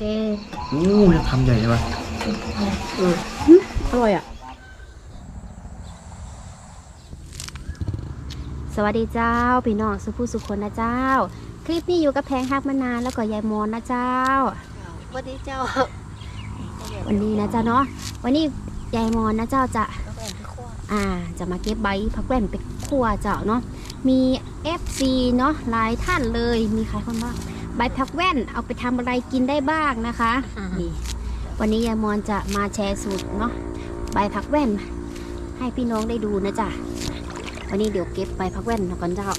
เคโอ้ยคำใหญ่เลยว่ะอร่อยอะ สวัสดีเจ้า พี่น้องสุภูสุคนนะเจ้า คลิปนี้อยู่กับแพงฮักมานานแล้วก็ยายมอนนะเจ้า สวัสดีเจ้า วันนี้นะเจ้าเนาะ วันนี้ยายมอนนะเจ้าจะแล้วก็ที่ขั้วอ่าจะมาเก็บใบผักแว่นไปคั่วเจ้าเนาะ มี FC เนาะหลายท่านเลย มีใครคนบ้าง ใบผักแว่นเอาไปทำอะไรกินได้บ้างนะคะนี่วันนี้ยายมอนจะมาแชร์สูตรเนาะใบผักแว่น ให้พี่น้องได้ดูนะจ๊ะวันนี้เดี๋ยวเก็บใบผักแว่นก่อนเจ้า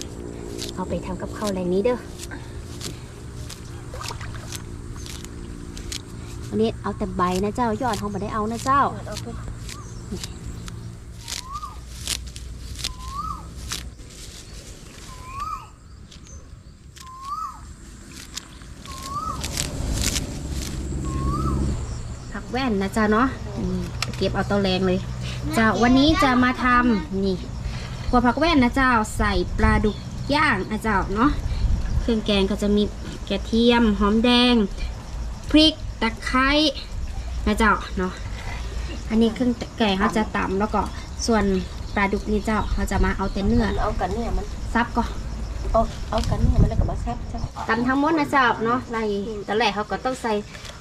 เอาไปทำกับข้าวแรงนี้เด้อวันนี้เอาแต่ใบนะเจ้า ยอดเขาไม่ได้เอานะเจ้า เอาทุก ผัก แว่นนะจ๊ะเนาะอืมไปเก็บเอาเตาแรงเลยจ้าวันนี้จะมาทำนี่กัวผักแว่นนะเจ้าใส่ปลาดุกย่างนะเจ้าเนาะเครื่องแกงก็จะมีกระเทียมหอมแดง พริกตะไคร้นะเจ้าเนาะอันนี้เครื่องแกงเขาจะตำแล้วก็ส่วนปลาดุกนี่เจ้าเขาจะมาเอาแต่เนื้อเอากันเนี่ยมันซับก็เอาเอากันเนี่ยมันแล้วก็มาแซ่บเจ้าตำทั้งหมดนะเจ้าเนาะในตอนแรกเขาก็ต้องใส่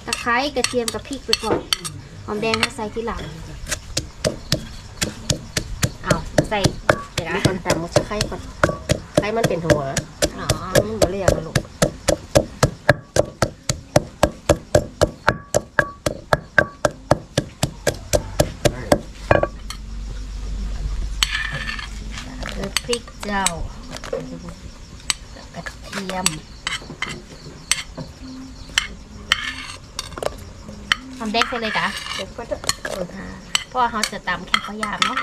ตะไคร้กระเทียมกับพริกไปก่อนหอมแดงเขาใส่ทีหลังเอาใส่เดี๋ยวมีนะคนตำมันจะไข่ก่อนไข่มันเป็นหัวอ๋อมันบ่เรียกนะลูกเออพริกเจ้ากับกระเทียม หอมแดงใส่เลยกะเดี๋ยวก็จะเออทาเพราะว่าเขาจะตำแค่ข้าวยามเนาะ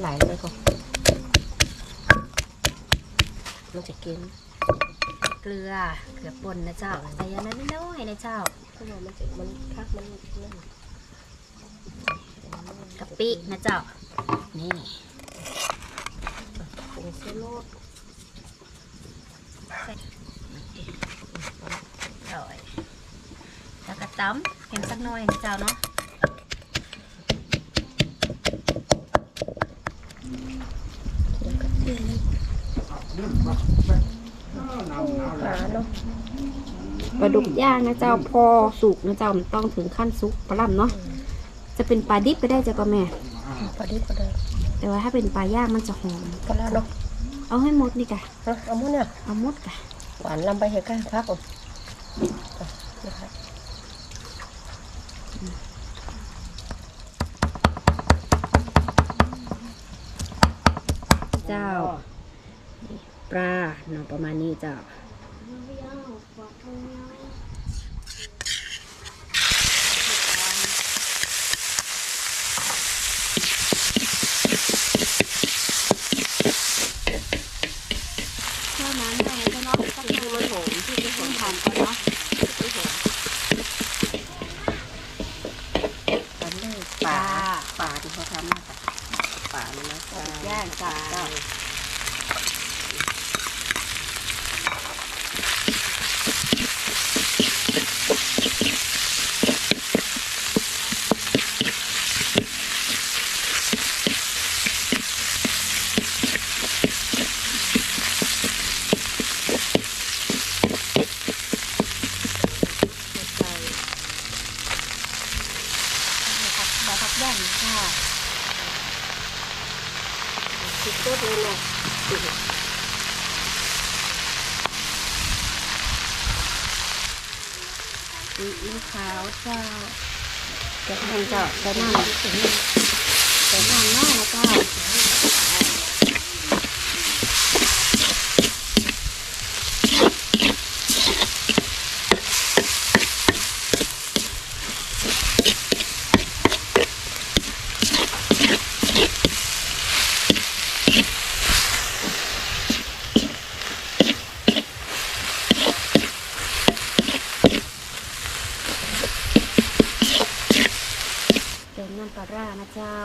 ไหลเลยก่อนมันจะกินเกลือเกลือป่นนะเจ้าใส่อยางนั้นน้อยๆนะเจ้าเพราะว่ามันจะมันคักมันนั่นกะปินะเจ้า นี่ผงชูรสอร่อยแล้วก็ตำ เห็นสักหน่อยนะเจ้าเนาะปลาเนาะปลาดุกย่างนะเจ้าพอสุกนะเจ้ามันต้องถึงขั้นสุกปลาล่ำเนาะจะเป็นปลาดิบก็ได้เจ้าก็แม่ปลาดิบก็ได้แต่ว่าถ้าเป็นปลาย่างมันจะหอมปลาแล้วเนาะเอาให้หมดนี่กะฮะเอาหมดเนี่ยเอาหมดกะหวานลำไปเหตุการณ์พักก่อนนะ เจ้า ปลาเนาะประมาณนี้เจ้า เท่านั้นเองเนาะสักหน่อยหอมที่จะหอมหอมก่อนเนาะ ปลาเลยปลาปลาที่เขาทำนะจ้ะปลาเนี่ยนะปลา ย่าง จ้า ปลา บาพักย่างค่ะ ติดตัวเลยนาะซีอิ๊วขาวเจ้าแกะห้เจ้าใส่น้ำใส่น้ำน้อยนะเจ้า ร่านะเจ้า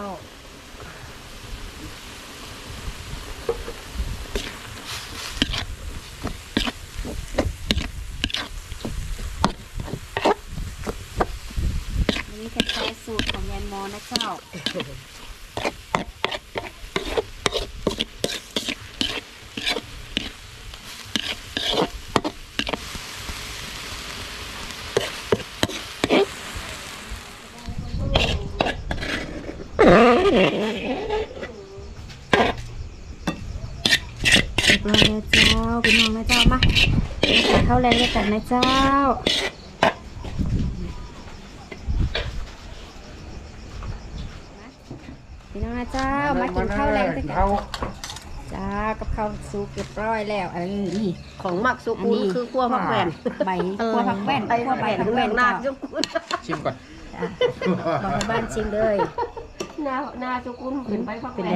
นี่คล้ายสูตรของแยนมอนะเจ้า เรียบร้อยแล้วเจ้าพี่น้องนะเจ้ามาเข้าแรงด้วยกันนะเจ้าพี่น้องนะเจ้ามากินข้าวแรงด้วยกันจ้ากับข้าวซุปเรียบร้อยแล้วอันนี้ของหมักสุอันกุลนี้คือขั้วผักแว่นใบกัวผักแว่นไอ้วผักใบแว่นผักแว่นงหน้าเจ้าสุกุลชิมก่อนบอกบ้านชิมเลยหน้าหน้าสุกุลเป็นใบผักแว่น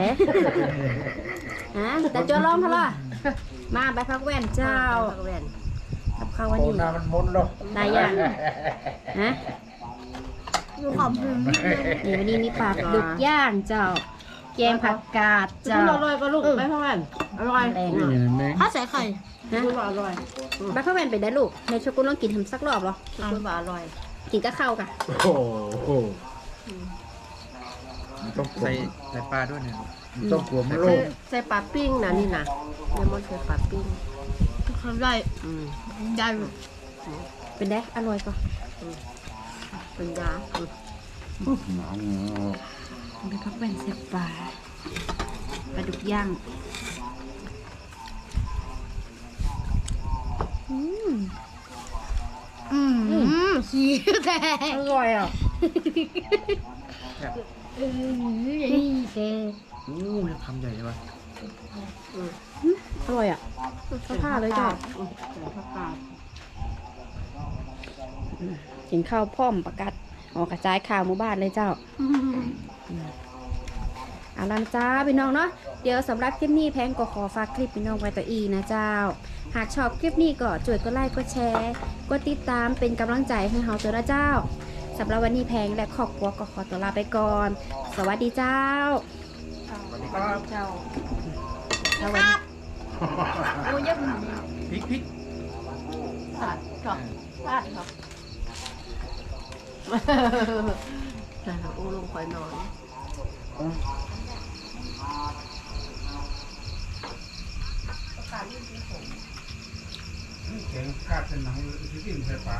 ฮะแต่เจ้าล้อมพะล่ะ มาใบผักแว่นเจ้าผักแว่นกับข้าววันโอ้นี้น้ำมันมุนเนาะหลายอย่างฮะดูขอบคุณนี่วันนี้มีปลาดุกย่างเจ้า แกงผักกาดเจ้าเจ้าอร่อยก็ลูกใบผักแว่นอร่อยแรงนี่อะแม่งถ้าใส่ไข่ฮะคุณว่าอร่อยใบผักแว่นไปได้ลูกในชกุลต้องกินทำสักรอบเหรอคุณว่าอร่อยกินก็เข้าวกันโอ้โหมัน ต้องใส่ใส่ปลาด้วยเนี่ยมันต้องกลัวมันโลใส่กใส่ปลาปิ้งนะนี่นะเลมอนใส่ปลาปิ้งเขาได้อืมได้เป็นได้อร่อยก่อนเป็นยาอืมใบผักแว่นเสียบปลาปลาดุกย่างอืมอืมขี้แต่อร่อยอะ เออนี่แกโอ้ยคำใหญ่ใช่ปะอร่อยอะผ้าเลยเจ้าอืมใส่ผักกาดกินข้าวพร้อมประกาศออกกระจายข่าวหมู่บ้านเลยเจ้าเอาล่ะนะจ้าพี่น้องเนาะเดี๋ยวสำหรับคลิปนี้แพงก็ขอฝากคลิปพี่น้องไว้ต่ออีนะเจ้า หากชอบคลิปนี้ก็ช่วยกดไลค์กดแชร์กดติดตามเป็นกำลังใจให้เราตัวนะเจ้า สำหรับวันนี้แพงและครอบครัวก็ขอตัวลาไปก่อน สวัสดีเจ้าเจ้าสวัสดีโอ้ยยังพริกพริกสัตว์ชอบสัตว์ชอบแต่เราอู้ลงคอยนอนแกงคาดเป็นหนังที่กินใส่ปลา